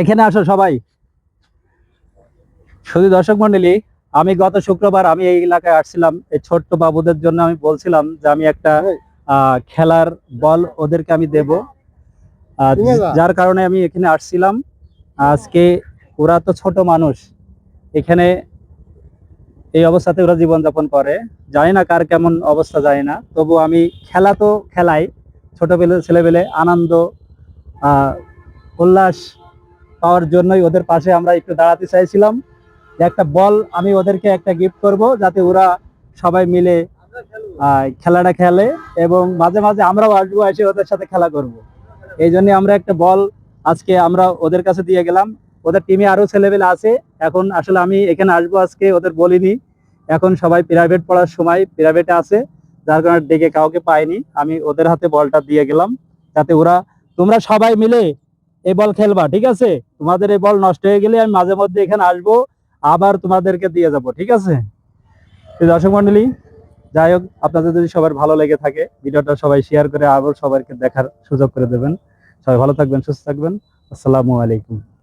এখানে আসো সবাই। শুধু দর্শক মন্ডলী আমি গত শুক্রবার আমি এই এলাকায় আসছিলাম। এই ছোট্ট বাবুদের জন্য আমি বলছিলাম যে আমি একটা আহ, খেলার বল ওদেরকে আমি দেব। যার কারণে আমি এখানে আসছিলাম। আজকে ওরা তো ছোট মানুষ। এখানে এই অবস্থাতে ওরা জীবনযাপন করে। জানি না কার কেমন অবস্থা, জানি না। তবু আমি খেলা তো খেলাই। ছোটবেলে ছেলেবেলে আনন্দ উল্লাস পাওয়ার জন্যই ওদের পাশে আমরা একটু দাঁড়াতে চাইছিলাম। একটা বল আমি ওদেরকে একটা গিফট করব, যাতে ওরা সবাই মিলে খেলাটা খেলে এবং মাঝে মাঝে আমরাও আসব, এসে ওদের সাথে খেলা করব। এই জন্য আমরা একটা বল আজকে আমরা ওদের কাছে দিয়ে গেলাম। ওদের টিমে আরও ছেলেবেলে আছে। এখন আসলে আমি এখানে আসব আজকে, ওদের বলিনি। এখন সবাই প্রাইভেট পড়ার সময় প্রাইভেটে আছে। যার কারণে ডেকে কাউকে পাইনি। আমি ওদের হাতে বলটা দিয়ে গেলাম। যাতে ওরা, তোমরা সবাই মিলে এই বল খেলবা, ঠিক আছে? তোমাদের এই বল নষ্ট হয়ে গেলে আমি মাঝে মধ্যে এখানে আসব। আবার তোমাদেরকে দিয়ে যাব, ঠিক আছে? দর্শক মন্ডলী, যাই হোক, আপনাদের যদি সবার ভালো লেগে থাকে, ভিডিওটা সবাই শেয়ার করে আবার সবাইকে দেখার সুযোগ করে দেবেন। সবাই ভালো থাকবেন, সুস্থ থাকবেন। আসসালামু আলাইকুম।